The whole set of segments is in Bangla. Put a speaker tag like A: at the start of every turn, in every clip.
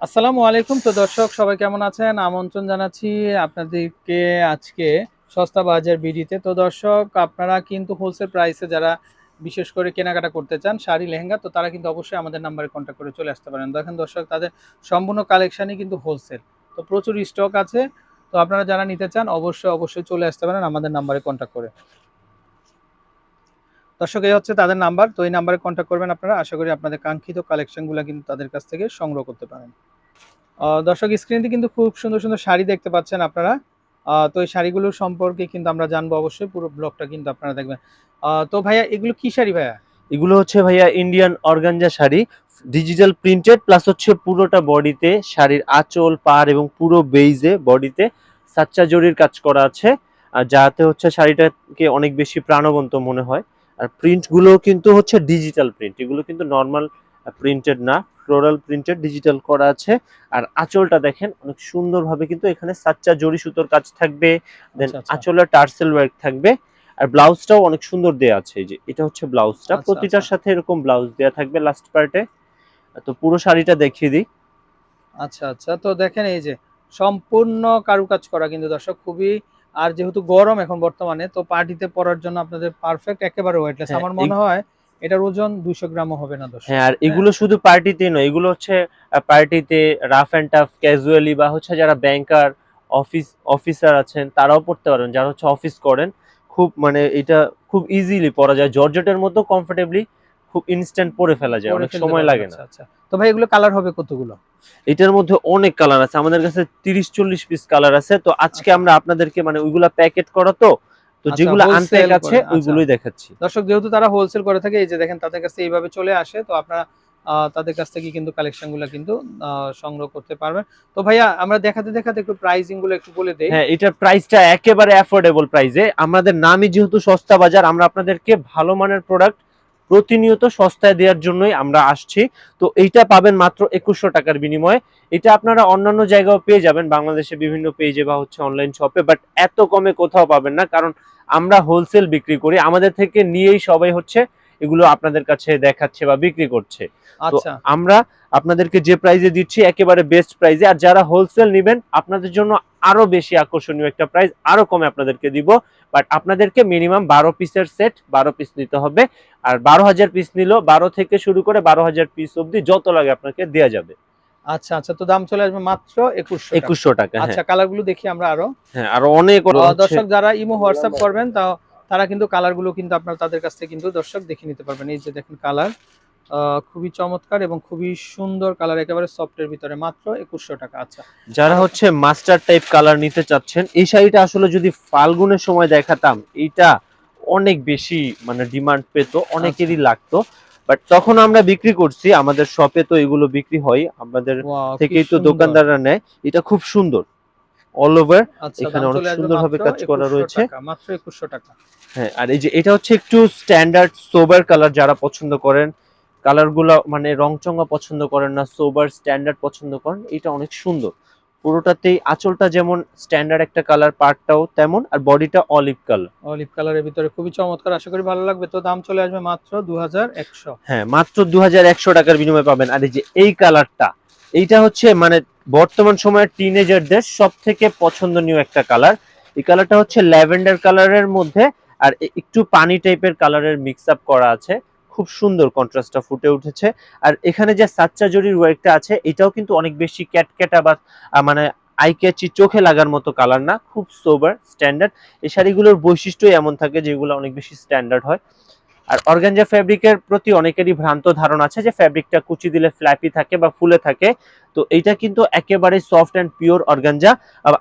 A: আসসালামু আলাইকুম। তো দর্শক, সবাই কেমন আছেন? আমন্ত্রণ জানাচ্ছি আপনাদেরকে আজকে সস্তা বাজার বিডিতে। তো দর্শক, আপনারা কিন্তু হোলসেল প্রাইসে যারা বিশেষ করে কেনাকাটা করতে চান, শাড়ি, লেহেঙ্গা, তো তারা কিন্তু অবশ্যই আমাদের নাম্বারে কন্ট্যাক্ট করে চলে আসতে পারেন। দেখেন দর্শক, তাদের সম্পূর্ণ কালেকশনই কিন্তু হোলসেল তো প্রচুর স্টক আছে। তো আপনারা যারা নিতে চান, অবশ্যই অবশ্যই চলে আসতে পারেন আমাদের নাম্বারে কন্ট্যাক্ট করে। দর্শক, এই হচ্ছে তাদের নাম্বার। তো এই নাম্বারে কন্ট্যাক্ট করবেন আপনারা। আশা করি আপনাদের কাঙ্ক্ষিত কালেকশনগুলো কিন্তু তাদের কাছ থেকে সংগ্রহ করতে পারেন। দর্শক স্ক্রিনতে কিন্তু খুব সুন্দর সুন্দর শাড়ি দেখতে পাচ্ছেন আপনারা। তো এই শাড়িগুলোর সম্পর্কে কিন্তু আমরা জানব অবশ্যই। পুরো ব্লগটা কিন্তু আপনারা দেখবেন। তো ভাইয়া, এগুলো কি শাড়ি ভাইয়া?
B: এগুলো হচ্ছে ভাইয়া Indian organza sari. Digital printed plus হচ্ছে পুরোটা বডিতে শাড়ির আঁচল পাড় এবং পুরো বেইজে বডিতে সাচ্চা জরির কাজ করা আছে। আর যাতে হচ্ছে শাড়িটাকে অনেক বেশি প্রাণবন্ত মনে হয়। আর প্রিন্টগুলো কিন্তু হচ্ছে ডিজিটাল প্রিন্ট এগুলো কিন্তু নর্মাল প্রিন্টেড না ফ্লোরাল প্রিন্টেড ডিজিটাল করা আছে। আর আঁচলটা দেখেন অনেক সুন্দরভাবে কিন্তু এখানে সাচ্চা জরি সুতোর কাজ থাকবে দেন
A: আচ্ছা, আচ্ছা।
B: আঁচলে টার্সেল ওয়ার্ক থাকবে। আর ব্লাউজটাও অনেক সুন্দর দেয়া আছে এই যে এটা হচ্ছে ব্লাউজটা।
A: আচ্ছা,
B: প্রতিটার। সাথে এরকম ব্লাউজ দেয়া থাকবে লাস্ট পার্টে তো পুরো শাড়িটা দেখিয়ে দিই।
A: আচ্ছা আচ্ছা। তো দেখেন এই যে সম্পূর্ণ কারুকাজ করা কিন্তু দর্শক খুবই আর যেহেতু গরম এখন বর্তমানে তো পার্টিতে পরার জন্য আপনাদের পারফেক্ট একেবারে ওয়েটলেস
B: হ্যাঁ,
A: আমার মনে হয় এটার ওজন দুইশো গ্রামও হবে না দর্শক।
B: হ্যাঁ আর এগুলো শুধু পার্টিতে নয় এগুলো হচ্ছে পার্টিতে রাফ অ্যান্ড টাফ ক্যাজুয়ালি বা হচ্ছে যারা ব্যাংকার অফিস অফিসার আছেন তারাও পড়তে পারেন। যারা হচ্ছে অফিস করেন খুব মানে এটা খুব ইজিলি পরা যায়। জর্জেটের মতো কমফোর্টেবলি খুব ইনস্ট্যান্ট পরে ফেলা যায় অনেক সময় লাগে না।
A: আচ্ছা, আচ্ছা। তো ভাই এগুলো কালার হবে কতগুলো?
B: এটার মধ্যে অনেক কালার আছে আমাদের কাছে তিরিশ চল্লিশ পিস কালার আছে। তো আজকে। আমরা আপনাদেরকে মানে ওইগুলা প্যাকেট করা তো তো
A: আচ্ছা,
B: যেগুলো আনতে আছে
A: আচ্ছা।
B: ওইগুলোই দেখাচ্ছি।
A: দর্শক যেহেতু তারা হোলসেল করে থাকে এই যে দেখেন তাদের কাছে এইভাবে চলে আসে তো আপনারা তাদের কাছ থেকে কিন্তু কালেকশনগুলো কিন্তু সংগ্রহ করতে পারবেন। তো ভাইয়া আমরা দেখাতে দেখাতে একটু প্রাইসিংগুলো একটু বলে দেই।
B: হ্যাঁ এটার প্রাইসটা একেবারে অ্যাফোর্ডেবল প্রাইসে আমাদের নামই যেহেতু সস্তা বাজার আমরা আপনাদেরকে ভালো মানের প্রোডাক্ট প্রতিনিয়ত সস্তায় দেওয়ার জন্যই আমরা আসছি। তো এইটা পাবেন মাত্র একুশশো টাকার বিনিময়ে। এটা আপনারা অন্যান্য জায়গাও পেয়ে যাবেন বাংলাদেশে বিভিন্ন পেজে বা হচ্ছে অনলাইন শপে বাট এত কমে কোথাও পাবেন না কারণ আমরা হোলসেল বিক্রি করি। আমাদের থেকে নিয়েই সবাই হচ্ছে এগুলো আপনাদের কাছে দেখাচ্ছে বা বিক্রি করছে। তো
A: আচ্ছা।
B: আমরা আপনাদেরকে যে প্রাইজে দিচ্ছি একেবারে বেস্ট প্রাইজে আর যারা হোলসেল নেবেন আপনাদের জন্য আরও বেশি আকর্ষণীয় একটা প্রাইস আরও কমে আপনাদেরকে দিব। বাট আপনাদেরকে মিনিমাম বারো পিসের সেট বারো পিস নিতে হবে। আর বারো হাজার পিস নিল বারো থেকে শুরু করে বারো হাজার পিস অবধি যত লাগে আপনাকে দেওয়া যাবে।
A: আচ্ছা আচ্ছা তো দাম চলে আসবে মাত্র একুশশো
B: একুশশো টাকা
A: আচ্ছা
B: হ্যাঁ।
A: কালারগুলো দেখি আমরা আরও।
B: হ্যাঁ আরও অনেক
A: দর্শক যারা ইমো হোয়াটসঅ্যাপ করবেন তা তারা কিন্তু কালারগুলো কিন্তু আপনারা তাদের কাছ থেকে কিন্তু দর্শক দেখে নিতে পারবেন। এই যে দেখেন কালার। খুবই চমৎকার এবং খুবই সুন্দর কালার একেবারে সফটের ভিতরে। মাত্র একুশশো টাকা আচ্ছা।
B: যারা হচ্ছে মাস্টার টাইপ কালার নিতে চাচ্ছেন এই শাড়িটা আসলে যদি ফাল্গুনের সময় দেখাতাম এইটা অনেক বেশি মানে ডিমান্ড পেত অনেকেরই
A: আচ্ছা।
B: লাগতো। বাট তখন আমরা বিক্রি করছি আমাদের শপে তো এগুলো বিক্রি হয় আমাদের থেকেই তো দোকানদাররা নেয়। এটা খুব সুন্দর অল ওভার
A: আচ্ছা,
B: এখানে অনেক
A: চলে আসবে
B: সুন্দরভাবে কাজ করা রয়েছে।
A: মাত্র একুশশো টাকা।
B: হ্যাঁ আর এই যে এটা হচ্ছে একটু স্ট্যান্ডার্ড সোবার কালার যারা পছন্দ করেন কালারগুলো মানে রংচঙ্গা পছন্দ করেন না সোবার স্ট্যান্ডার্ড পছন্দ করেন এটা অনেক সুন্দর। পুরোটাতেই আঁচলটা যেমন স্ট্যান্ডার্ড একটা কালার পার্টটাও তেমন আর বডিটা অলিভ কালার
A: অলিভ কালারের ভিতরে খুবই চমৎকার আশা করি ভালো লাগবে। তো দাম চলে আসবে মাত্র দু হাজার একশো।
B: হ্যাঁ মাত্র দুহাজার একশো টাকার বিনিময়ে পাবেন। আর এই যে এই কালারটা এইটা হচ্ছে মানে বর্তমান সময়ের টিনেজারদের সব থেকে পছন্দনীয় একটা কালার এই কালারটা হচ্ছে ল্যাভেন্ডার কালারের মধ্যে আর একটু পানি টাইপের কালারের মিক্স আপ করা আছে। খুব সুন্দর কন্ট্রাস্টটা ফুটে উঠেছে। আর এখানে যে সাচ্চা জরির ওয়ার্কটা আছে, এটাও কিন্তু অনেক বেশি ক্যাটক্যাটা বা মানে আই ক্যাচি চোখে লাগার মতো কালার না। খুব সোবার স্ট্যান্ডার্ড এই শাড়িগুলোর বৈশিষ্ট্যই এমন থাকে যেগুলো অনেক বেশি স্ট্যান্ডার্ড হয়। আর অর্গানজা ফ্যাব্রিকের প্রতি অনেকেরই ভ্রান্ত ধারণা আছে যে ফ্যাব্রিকটা কুচি দিলে ফ্ল্যাপি থাকে বা ফুলে থাকে। তো এইটা কিন্তু একেবারে সফট অ্যান্ড পিওর অর্গানজা।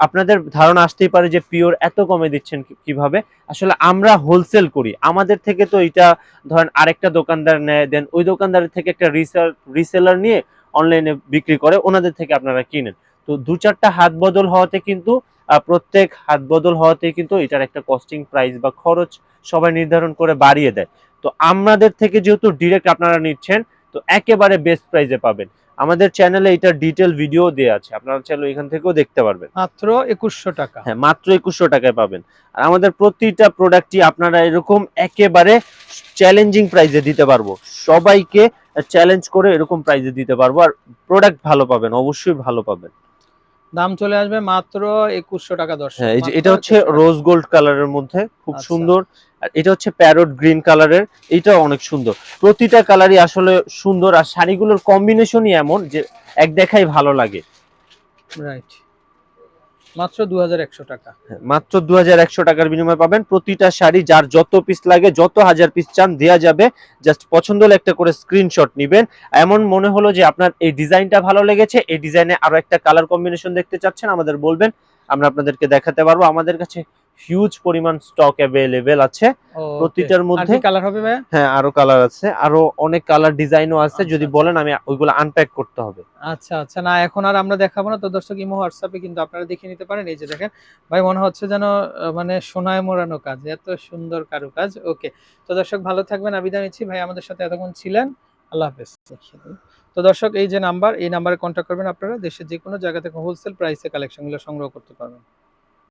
B: আপনাদের ধারণা আসতেই পারে যে পিওর এত কমে দিচ্ছেন কীভাবে? আসলে আমরা হোলসেল করি। আমাদের থেকে তো এটা ধরেন আরেকটা দোকানদার নেয় দেন ওই দোকানদারের থেকে একটা রিসেল রিসেলার নিয়ে অনলাইনে বিক্রি করে, ওনাদের থেকে আপনারা কিনেন। তো দু চারটা হাত বদল হওয়াতে কিন্তু প্রত্যেক হাত বদল হওয়াতে কিন্তু এটার একটা কস্টিং প্রাইস বা খরচ সবাই নির্ধারণ করে বাড়িয়ে দেয়। তো আমাদের থেকে যেহেতু ডিরেক্ট আপনারা নিচ্ছেন তো একেবারে বেস্ট প্রাইসে পাবেন। আমাদের চ্যানেলে এটার ডিটেল ভিডিও দেওয়া আছে আপনারা চাইলে এখান থেকেও দেখতে পারবেন।
A: মাত্র একুশশো টাকা।
B: হ্যাঁ মাত্র একুশশো টাকায় পাবেন। আর আমাদের প্রতিটা প্রোডাক্টই আপনারা এরকম একেবারে চ্যালেঞ্জিং প্রাইসে দিতে পারব। সবাইকে চ্যালেঞ্জ করে এরকম প্রাইসে দিতে পারব। আর প্রোডাক্ট ভালো পাবেন অবশ্যই ভালো পাবেন।
A: দাম চলে আসবে মাত্র একুশশো টাকা দশ
B: হ্যাঁ এটা হচ্ছে রোজ গোল্ড কালারের মধ্যে খুব
A: আচ্ছা।
B: সুন্দর। আর এটা হচ্ছে প্যারট গ্রিন কালারের এটা অনেক সুন্দর। প্রতিটা কালারই আসলে সুন্দর আর শাড়িগুলোর কম্বিনেশনই এমন যে এক দেখাই ভালো লাগে।
A: রাইট মাত্র দু হাজার একশো টাকা।
B: হ্যাঁ, মাত্র টাকার বিনিময়ে পাবেন প্রতিটা শাড়ি যার যত পিস লাগে যত হাজার পিস চান দেয়া যাবে। জাস্ট পছন্দ হলে একটা করে স্ক্রিনশট নিবেন। এমন মনে হলো যে আপনার এই ডিজাইনটা ভালো লেগেছে এই ডিজাইনে আরও একটা কালার কম্বিনেশন দেখতে চাচ্ছেন আমাদের বলবেন আমরা আপনাদেরকে দেখাতে পারব। আমাদের কাছে হিউজ পরিমাণ স্টক অ্যাভেলেবেল আছে। প্রতিটার মধ্যে
A: কালার হবে
B: হ্যাঁ আরও কালার আছে। আরও অনেক কালার ডিজাইনও আছে।
A: আচ্ছা,
B: যদি
A: আচ্ছা।
B: বলেন আমি ওইগুলো আনপ্যাক করতে হবে।
A: আচ্ছা আচ্ছা। না এখন আর আমরা দেখাবো না। তো দর্শক ইমো হোয়াটসঅ্যাপে কিন্তু আপনারা দেখে নিতে পারেন। এই যে দেখেন ভাই মনে হচ্ছে যেন মানে সোনায় মোড়ানো কাজ। এত সুন্দর কারুকাজ। ওকে তো দর্শক ভালো থাকবেন। আমি নিচ্ছি। ভাই আমাদের সাথে এতক্ষণ ছিলেন। আল্লাহ হাফেজ। তো দর্শক এই যে নাম্বার এই নাম্বারে কন্ট্যাক্ট করবেন আপনারা। দেশের যে কোনো জায়গা থেকে হোলসেল প্রাইসে কালেকশনগুলো সংগ্রহ করতে পারবেন।